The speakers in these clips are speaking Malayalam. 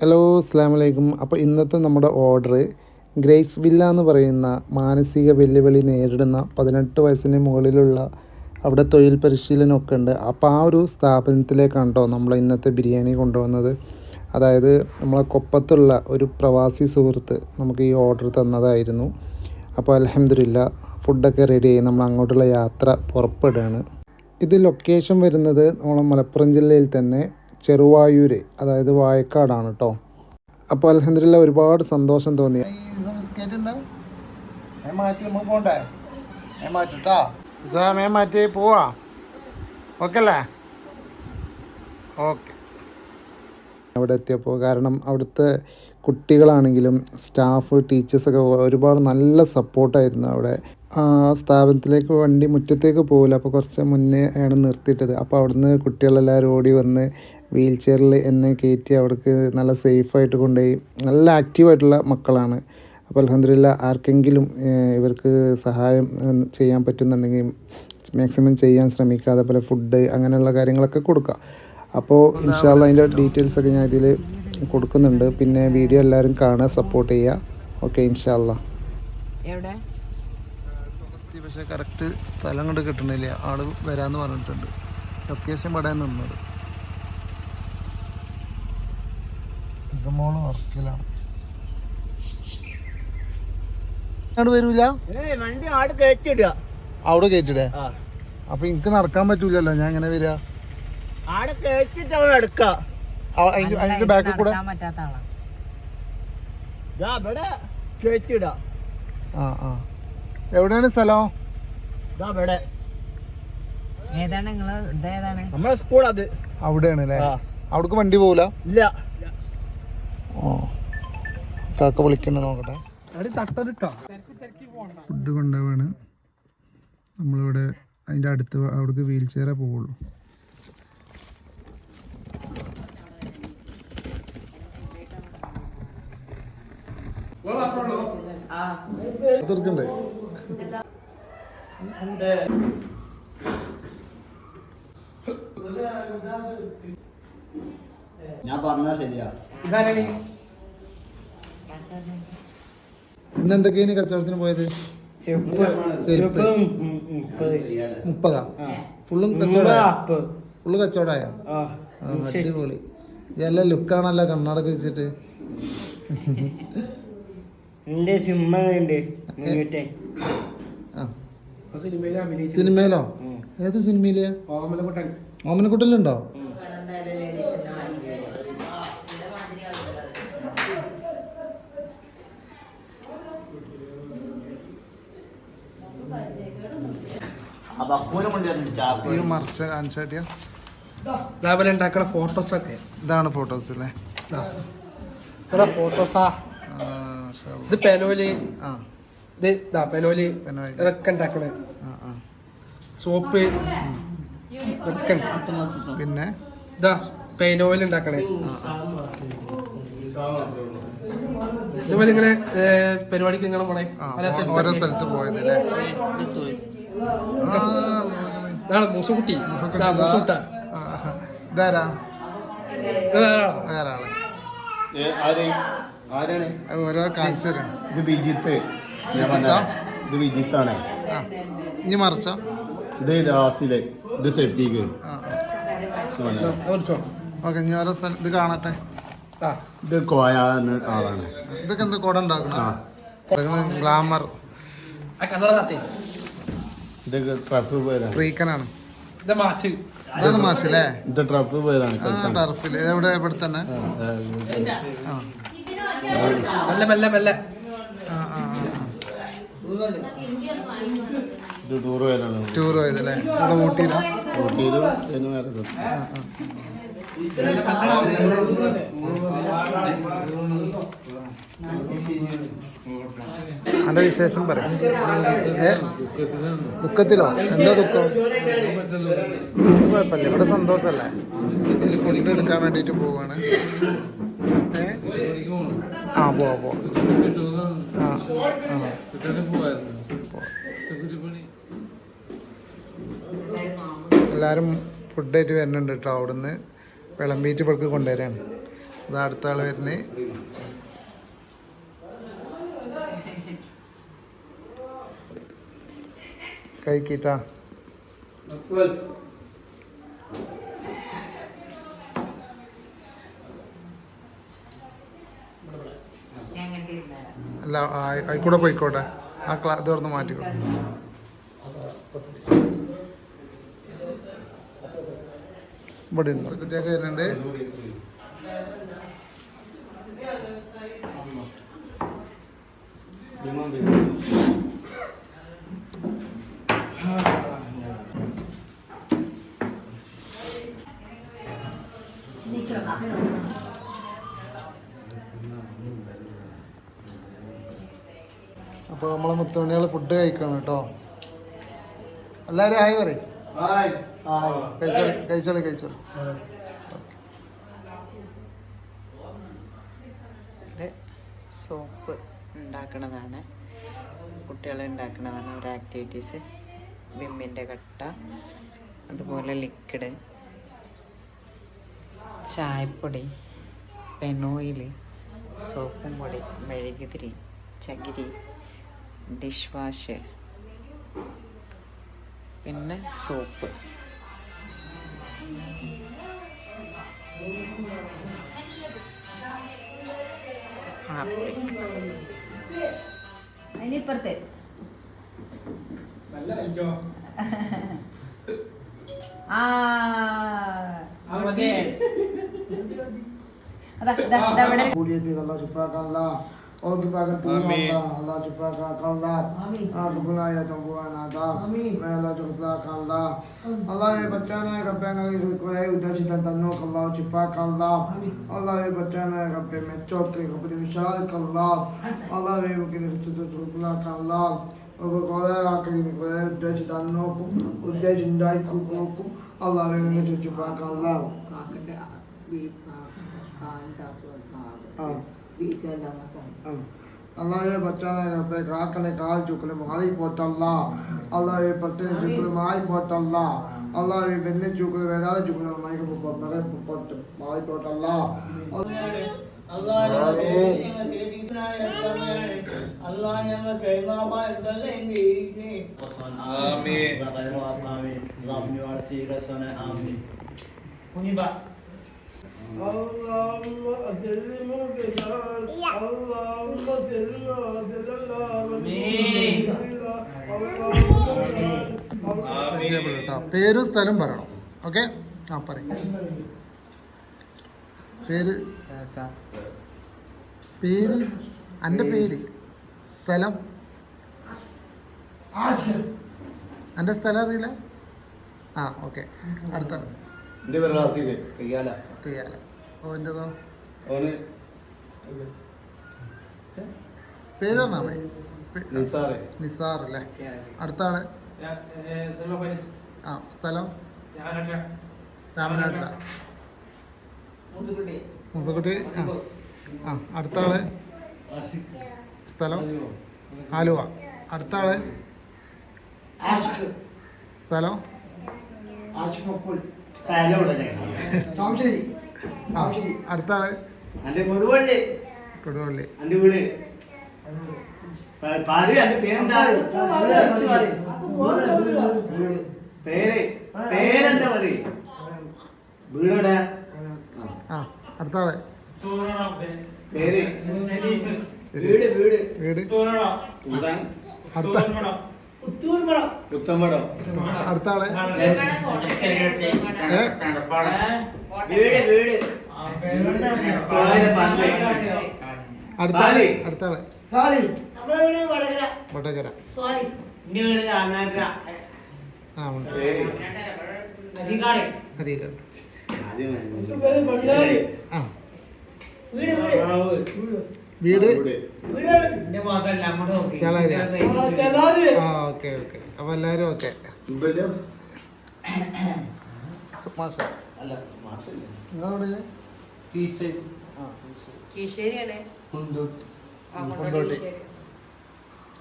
ഹലോ അസ്സാം വലൈക്കും അപ്പോൾ ഇന്നത്തെ നമ്മുടെ ഓർഡർ ഗ്രേസ് വില്ല എന്ന് പറയുന്ന മാനസിക വെല്ലുവിളി നേരിടുന്ന പതിനെട്ട് വയസ്സിന് മുകളിലുള്ള അവിടെ തൊഴിൽ പരിശീലനമൊക്കെ ഉണ്ട്. അപ്പോൾ ആ ഒരു സ്ഥാപനത്തിലേക്കാണ് കേട്ടോ നമ്മൾ ഇന്നത്തെ ബിരിയാണി കൊണ്ടുവന്നത്. അതായത് നമ്മളെ കൊപ്പത്തുള്ള ഒരു പ്രവാസി സുഹൃത്ത് നമുക്ക് ഈ ഓർഡർ തന്നതായിരുന്നു. അപ്പോൾ അലഹമില്ല ഫുഡൊക്കെ റെഡി ആയി നമ്മൾ അങ്ങോട്ടുള്ള യാത്ര പുറപ്പെടുകയാണ്. ഇത് ലൊക്കേഷൻ വരുന്നത് നമ്മളെ മലപ്പുറം ജില്ലയിൽ തന്നെ ചെറുവായൂർ അതായത് വായക്കാടാണ് കേട്ടോ അപ്പോൾ അലഹദില്ല ഒരുപാട് സന്തോഷം തോന്നി. മാറ്റി പോവാ. ഓക്കെ അല്ലേ? ഓക്കെ. അവിടെ എത്തിയപ്പോൾ കാരണം അവിടുത്തെ കുട്ടികളാണെങ്കിലും സ്റ്റാഫ് ടീച്ചേഴ്സൊക്കെ ഒരുപാട് നല്ല സപ്പോർട്ടായിരുന്നു അവിടെ. ആ സ്ഥാപനത്തിലേക്ക് വണ്ടി മുറ്റത്തേക്ക് പോകില്ല അപ്പോൾ കുറച്ച് മുന്നേ ആണ് നിർത്തിയിട്ടത്. അപ്പോൾ അവിടുന്ന് കുട്ടികളെല്ലാവരും ഓടി വന്ന് വീൽ ചെയറിൽ എന്നെ കയറ്റി അവർക്ക് നല്ല സേഫായിട്ട് കൊണ്ടുപോയി. നല്ല ആക്റ്റീവായിട്ടുള്ള മക്കളാണ്. അപ്പോൾ അലഹമില്ല ആർക്കെങ്കിലും ഇവർക്ക് സഹായം ചെയ്യാൻ പറ്റുന്നുണ്ടെങ്കിൽ മാക്സിമം ചെയ്യാൻ ശ്രമിക്കുക. അതേപോലെ ഫുഡ് അങ്ങനെയുള്ള കാര്യങ്ങളൊക്കെ കൊടുക്കുക. അപ്പോൾ ഇൻഷാല്ല അതിന്റെ ഡീറ്റെയിൽസൊക്കെ ഞാൻ ഇതിൽ കൊടുക്കുന്നുണ്ട്. പിന്നെ വീഡിയോ എല്ലാവരും കാണുക സപ്പോർട്ട് ചെയ്യുക. ഓക്കെ ഇൻഷാല്ല എവിടെ? പക്ഷേ കറക്റ്റ് സ്ഥലം കൊണ്ട് കിട്ടണില്ല. ആൾ വരാന്ന് പറഞ്ഞിട്ടുണ്ട്. ലൊക്കേഷൻ ഇവിടെ നിന്നത്. ഇസമോൾ വർക്കിലാണ്. അങ്ങോട്ട് വരൂല? വണ്ടി ആട് കയറ്റിടുക അവിടെ കയറ്റിടേ അപ്പൊ എനിക്ക് നടക്കാൻ പറ്റൂലല്ലോ ഞാൻ എങ്ങനെ വരിക ആടെ കയറ്റിട്ട് അവൻ എടുക്ക. ആ- അതിന്റെ- അതിന്റെ ബാക്കിൽ കൂടെ? ഇവിടെ കയറ്റിടുക ആ ആ. എവിടെയാണ് സ്ഥലം? ഇവിടെ. ഏതാണ് നിങ്ങൾ ഇതേതാണ് നമ്മളെ സ്കൂൾ അത്. അവിടെയാണ് അല്ലേ ആ. അവിടേക്ക് വണ്ടി പോകൂല ഇല്ല. കാക്ക വിളിക്കണ്ട നോക്കട്ടെ. ഫുഡ് കൊണ്ടുപോവാണ്. നമ്മളിവിടെ അതിന്റെ അടുത്ത് അവിടേക്ക് വീൽ ചെയറേ പോവുള്ളൂ. തീർക്കണ്ടേ ഞാൻ പറഞ്ഞാ ശരിയാ. ഇന്ന് എന്തൊക്കെയാണ് കച്ചവടത്തിന് പോയത്? മുപ്പതാ ഫുള്ളും കച്ചവടം ഫുള്ള് കച്ചവടായോ അടിപൊളി. നല്ല ലുക്കാണല്ലോ കണ്ണാടൊക്കെ വെച്ചിട്ട്. സിനിമയിലോ ഏത് സിനിമയിലെയാ ഓമനക്കുട്ടലുണ്ടോ ഈ മറിച്ച കാണിച്ചാട്ടിയ ഉണ്ടാക്കണ ഫോട്ടോസ് ഒക്കെ. ഇതാണ് ഫോട്ടോസ് അല്ലേ? ഇത്ര ഫോട്ടോസാ. ഇത് പെനോൽ. ആ. ഇത് ഇതാ പെനോൽ. ഇതൊക്കെ ഉണ്ടാക്കണേ. സോപ്പ്. ഇതൊക്കെ. പിന്നെ? ഇതാ പെനോയിൽ ഉണ്ടാക്കണേ. ഇതുപോലെ ഇങ്ങനെ പരിപാടിക്ക് ഇങ്ങനെ പോണേ. ഓരോ സ്ഥലത്ത് പോയത് ഇതാണ് മൂസുകുട്ടി ഇതാരാ? ഇത് വേറെ ആളാ. ഓരോ കാണിച്ചു ഇത് വിജിത്ത്? ഇത് വിജിത്താണ്. ഇനി മറിച്ച? ഇത് ലാസിലെ ഇത് സെഫ്റ്റിക്ക്. ഓക്കെ ഇനി ഓരോ സ്ഥലം ഇത് കാണട്ടെ. ഇത് കോയ ആളാണ്. ഇതൊക്കെ എന്താ കൂടെ ഉണ്ടാക്കണം? ആ. ഗ്ലാമർ കണ്ണട താത്തേ ഇത് ഫ്രീക്കനാണ് ഇതാണ് മാഷ് അല്ലേ? ഇത് ട്രഫ് പോയതാണ് ആ ടർഫിൽ എവിടെ? ഇവിടെ തന്നെ? ആ, ആ, ആ. മെല്ലെ മെല്ലെ മെല്ലെ. ടൂർ പോയതല്ലേ? ഇവിടെ ഊട്ടിയിലാ? ഊട്ടിയിലും അന്റെ വിശേഷം പറയാം. ഏ? ദുഃഖത്തിലോ? എന്താ ദുഃഖം? കുഴപ്പമില്ല. ഇവിടെ സന്തോഷമല്ലേ? ഫുഡ് എടുക്കാൻ വേണ്ടിട്ട് പോവാണ്. ആ പോവാ പോവാ. ആ എല്ലാവരും ഫുഡായിട്ട് വരുന്നുണ്ട് കേട്ടോ അവിടുന്ന്. വിളമ്പിയിട്ട് ഇവർക്ക് കൊണ്ടുവരാൻ അത് അടുത്ത ആൾ വരുന്നത് കഴിക്കിട്ടാ അല്ല ആയിക്കൂടെ പോയിക്കോട്ടെ. ആ ക്ലാ തുറന്ന് മാറ്റിക്കോ. ഇവിടെ സെക്രട്ടറിയൊക്കെ വരുന്നുണ്ട്. അപ്പോൾ മുത്തുമണികൾ ഫുഡ് കഴിക്കണം കേട്ടോ. എല്ലാവരും ഹായ് പറയും. കഴിച്ചോളി കഴിച്ചോളി കഴിച്ചോളി. ഇത് സോപ്പ് ഉണ്ടാക്കണതാണ്. കുട്ടികളെ ഉണ്ടാക്കണതാണ് ഒരു ആക്ടിവിറ്റീസ് വിമ്മിന്റെ കട്ട അതുപോലെ ലിക്വിഡ് ചായപ്പൊടി പെനോയിൽ സോപ്പും പൊടി മെഴുകുതിരി ചകിരി ഡിഷ് വാഷ് പിന്നെ സോപ്പ്. അതിനിപ്പുറത്ത്. ആ അതാ ഇതാ ഇതാ और पाक तू अल्लाह अल्लाह जुबा का कल्ला आप गुना या तो गुना ना दा मैं अल्लाह जुबा का अल्लाह अल्लाह ये बच्चा ना रब्बे ना ये कोई उधर से तन्नो कल्ला जुबा का अल्लाह अल्लाह ये बच्चा ना रब्बे मैं चौक के कपड़े विशाल कल्ला अल्लाह ये के तो जुबा का अल्लाह और कोई आके के कोई उधर से तन्नो को उधर जिंदाई को को अल्लाह ये जुबा का अल्लाह का का भी का का का अल्लाह ये बच्चा ने रब्बे काकले काल चुकले माई पोटल्ला अल्लाह। ये पट्टे ने चुकले माई पोटल्ला अल्लाह। ये बंदे चुकले वेदारे चुकले माई को पोटल्ला पोट माई पोटल्ला अल्लाह। ने ये देखना है अल्लाह ने मैं कहमा बाय करेंगे आमीन। बाबा आमीन। रब निवासी का सने आमीन। उन्हीं बात। اللهم أسلم بجال اللهم سلم പരിചയപ്പെടും കേട്ടോ പേരും സ്ഥലം പറയണം ഓക്കെ ആ പറയും പേര് പേര് എൻ്റെ പേര് സ്ഥലം എൻ്റെ സ്ഥലം അറിയില്ല ആ ഓക്കെ അടുത്ത എന്റെ പേര് റാസീൽ തെയ്യാല തെയ്യാല ഓന്റെതോ ഓന് പേര് പറഞ്ഞാമേ നിസാറ്. നിസാർ അല്ലേ? അടുത്താണ്? ആ സ്ഥലം? രാമനാട്ടില മുസക്കുട്ടി ആ. അടുത്ത ആൾ സ്ഥലം? ആലുവ. അടുത്ത ആൾ സ്ഥലം? ആശിഖപ്പൂർ അടുത്ത ആൾ. കൊടുവള്ളി. ആ അടുത്ത ആൾ. വീട് വീട്. വീട്. അടുത്ത. പുത്തമ്പടം അടുത്ത ആൾ. അടുത്ത ആൾ. അടുത്ത ആൾ. വടകര. അധികാരി വീട്? ചേളാരി. ആ ഓക്കെ ഓക്കെ. അപ്പൊ എല്ലാരും ഓക്കെ.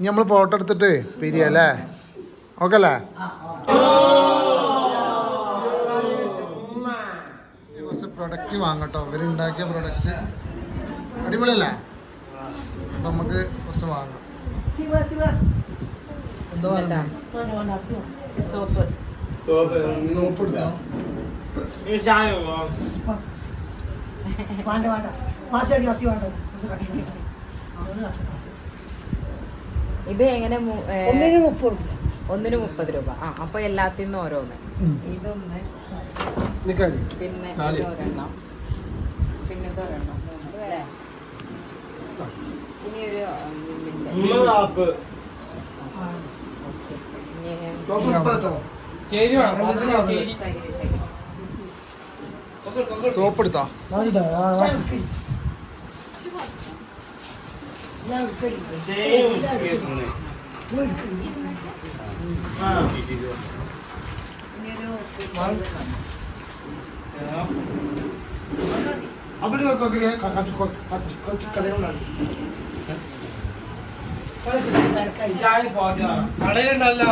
നമ്മൾ ഫോട്ടോ എടുത്തിട്ട് പിരിയല്ലേ ഓക്കെ അല്ലേ കുറച്ച് പ്രൊഡക്റ്റ് വാങ്ങട്ടോ ഇവരുണ്ടാക്കിയ പ്രൊഡക്റ്റ് അടിപൊളിയല്ലേ? നമുക്ക് കുറച്ച് വാങ്ങാം. എന്താ സോപ്പ്. സോപ്പ്. എടുക്കാം ഇത് എങ്ങനെ ഒന്നിന് മുപ്പത് രൂപ. ആ അപ്പൊ എല്ലാത്തിന്ന് നിന്നും ഓരോന്ന് ഇതൊന്ന് പിന്നെ പിന്നെ. ഇതൊരെണ്ണം. പിന്നെ ഒരെണ്ണം ഇനി ഒരു ഉം, പിന്നെ ഇനി സോപ്പ് എടുത്തോ ചേരി വേണം കടയിലുണ്ടല്ലോ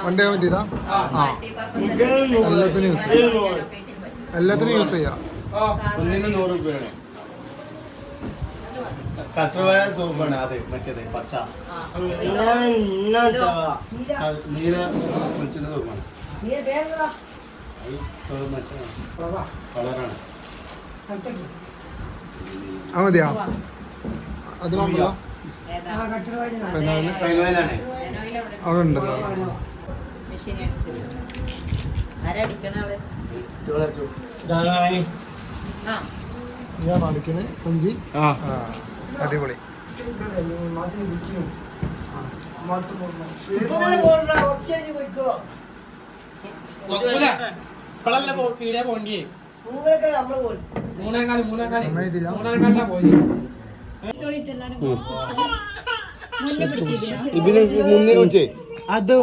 വണ്ടി പറ്റിയതാ ആ. എല്ലാത്തിനും യൂസ് ചെയ്യാം. എല്ലാത്തിനും യൂസ് ചെയ്യാം കട്ടറുവായ സൂപ്പാണ് അത് മറ്റേത് പച്ച. നീല. വെളിച്ചെണ്ണ സൂപ്പാണ് കളറാണ്. മതിയാ? അത് അവിടെ ഉണ്ടല്ലോ അടിക്കണേ സഞ്ചി ആ. അടിപൊളി. അത്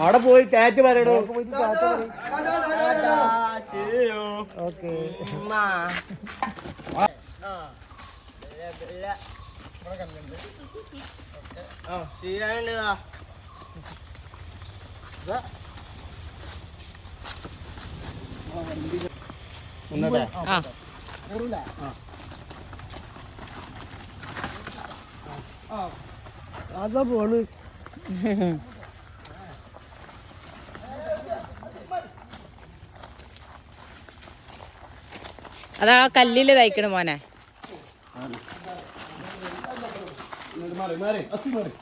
അവിടെ പോയി ഇതിന് പറയണോ വെച്ചേ ഒന്നട്ടെ ആ അതാ കല്ലിൽ തയ്ക്കണ മോനെ. മാറി മാറി അസി മാറി.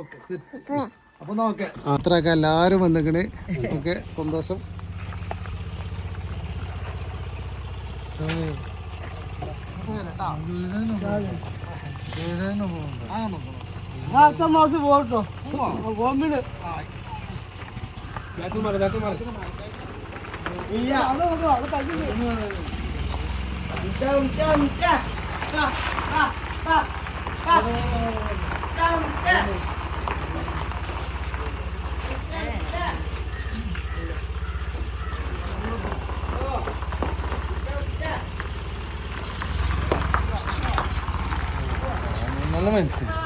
ഓക്കെ സെറ്റ് അപ്പൊ നോക്കെ അത്രയൊക്കെ എല്ലാരും വന്നിക്കണ്. ഓക്കെ സന്തോഷം. ഇല്ല നോക്കണം ബാക്ക് മാറി കഴിഞ്ഞു മാറി. നല്ല മനസ്സിലായി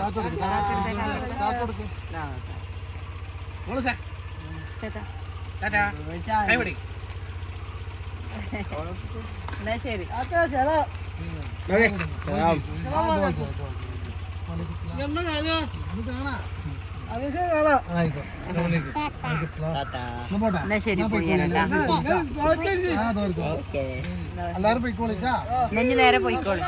ഓക്കെ പോട്ടെ. ടാറ്റാ കൈ പിടി എന്നാ ശരി എന്നാ ശരി പോയി വരണ്ട എല്ലാരും പോയിക്കോളിച്ചാ നെഞ്ഞു നേരെ പോയിക്കോളൂ.